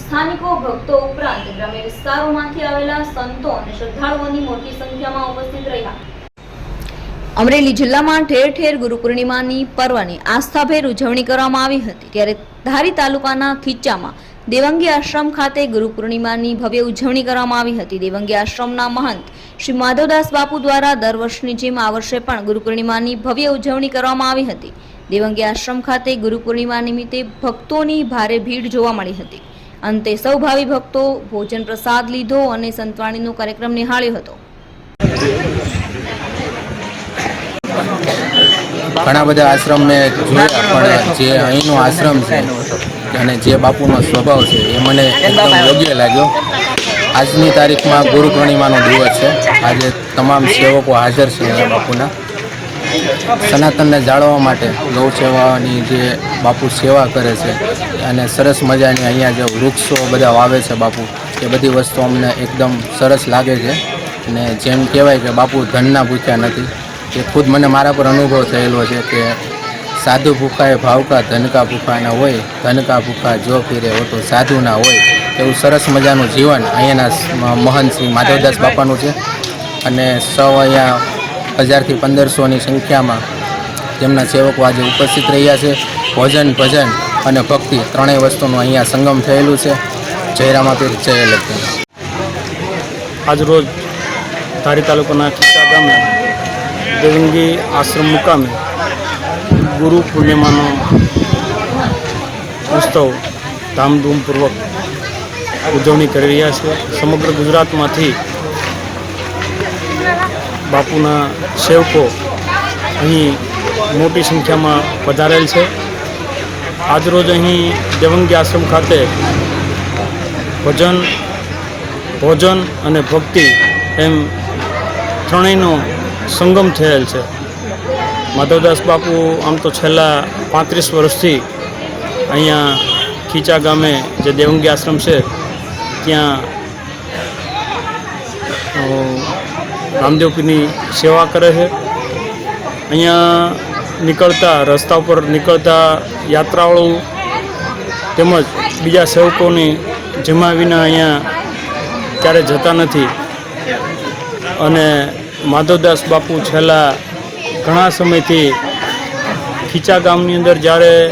સ્થાનિકો ભક્તો ઉપરાંત ગ્રામ્ય વિસ્તારોમાંથી આવેલા સંતો અને શ્રદ્ધાળુઓની મોટી સંખ્યામાં ઉપસ્થિત રહ્યા. અમરેલી જિલ્લામાં ઠેર ઠેર ગુરુ પૂર્ણિમાની પર્વની આસ્થાભેર ઉજવણી કરવામાં આવી હતી. ત્યારે ધારી તાલુકાના ખીચામાં દેવંગી આશ્રમ ખાતે ગુરુ પૂર્ણિમાની ભવ્ય ઉજવણી કરવામાં આવી હતી. દેવંગી આશ્રમના મહંત શ્રી માધવદાસ બાપુ દ્વારા દર વર્ષની જેમ આ વર્ષે પણ ગુરુ પૂર્ણિમાની ભવ્ય ઉજવણી કરવામાં આવી હતી. દેવંગી આશ્રમ ખાતે ગુરુ પૂર્ણિમા નિમિત્તે ભક્તોની ભારે ભીડ જોવા મળી હતી. અંતે સૌ ભાવિ ભક્તો ભોજન પ્રસાદ લીધો અને સંતવાણીનો કાર્યક્રમ નિહાળ્યો હતો. ઘણા બધા આશ્રમ મેં જોયા, પણ જે અહીંનો આશ્રમ છે અને જે બાપુનો સ્વભાવ છે એ મને એકદમ યોગ્ય લાગ્યો. આજની તારીખમાં ગુરુ પૂર્ણિમાનો દિવસ છે. આજે તમામ સેવકો હાજર છે બાપુના. સનાતનને જાળવવા માટે ગૌ સેવાની જે બાપુ સેવા કરે છે અને સરસ મજાની અહીંયા જે વૃક્ષો બધા વાવે છે બાપુ, એ બધી વસ્તુ અમને એકદમ સરસ લાગે છે. અને જેમ કહેવાય કે બાપુ ધનના ભૂખ્યા નથી, એ ખુદ મને મારા પર અનુભવ થયેલો છે કે સાધુ ભૂખા એ ભાવકા, ધનકા ભૂખાના હોય, ધનકા ભૂખા જો ફીરે હો તો સાધુના હોય એવું સરસ મજાનું જીવન અહીંયાના મહંત શ્રી માધવદાસ બાપાનું છે. અને સૌ અહીંયા હજારથી પંદરસોની સંખ્યામાં તેમના સેવકો આજે ઉપસ્થિત રહ્યા છે. ભોજન, ભજન અને ભક્તિ ત્રણેય વસ્તુનું અહીંયા સંગમ થયેલું છે. જયરામાપીર જય લક્ષ્મી. આજરોજ ધારી તાલુકાના ખીચા ગામે, દેવંગી આશ્રમ મુકામે ગુરુ પૂર્ણિમાનો ઉત્સવ ધામધૂમપૂર્વક ઉજવણી કરી રહ્યા છે. સમગ્ર ગુજરાતમાંથી બાપુના સેવકો અહીં મોટી સંખ્યામાં પધારેલ છે. આજરોજ અહીં દેવંગી આશ્રમ ખાતે ભજન, ભોજન અને ભક્તિ એમ ત્રણેયનો સંગમ થયેલ છે. માધવદાસ બાપુ આમ તો છેલ્લા પાંત્રીસ વર્ષથી અહીંયા ખીચા ગામે જે દેવંગી આશ્રમ છે, ત્યાં અ, રામદેવપીરની સેવા કરે છે. અહીંયા નીકળતા રસ્તા ઉપર નીકળતા યાત્રાળુ તેમજ બીજા સેવકોની જમા વિના અહીંયા ક્યારે જતા નથી. અને માધવદાસ બાપુ છેલ્લા ઘણા સમયથી ખીચા ગામની અંદર જ્યારે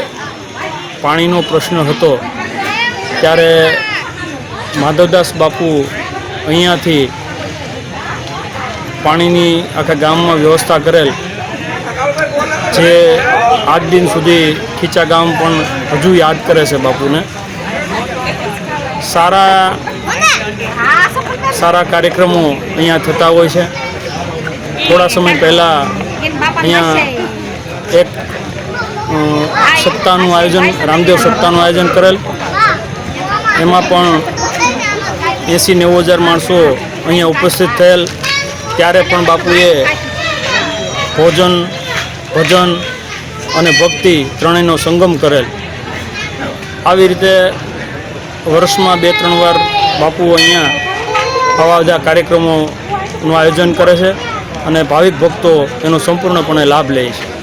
પાણીનો પ્રશ્ન હતો ત્યારે માધવદાસ બાપુ અહીંયાથી પાણીની આખા ગામમાં વ્યવસ્થા કરેલ જે આજ દિન સુધી ખીચા ગામ પણ હજુ યાદ કરે છે બાપુને. સારા સારા કાર્યક્રમો અહીંયા થતા હોય છે. થોડા સમય પહેલાં અહીંયા એક સપ્તાહનું આયોજન, રામદેવ સપ્તાહનું આયોજન કરેલ. એમાં પણ એંસી નેવું હજાર માણસો અહીંયા ઉપસ્થિત થયેલ. ત્યારે પણ બાપુએ ભોજન, ભજન અને ભક્તિ ત્રણેયનો સંગમ કરેલ. આવી રીતે વર્ષમાં બે, ત્રણ વાર બાપુ અહીંયા આવા બધા કાર્યક્રમોનું આયોજન કરે છે અને ભાવિક ભક્તો એનો સંપૂર્ણપણે લાભ લે છે.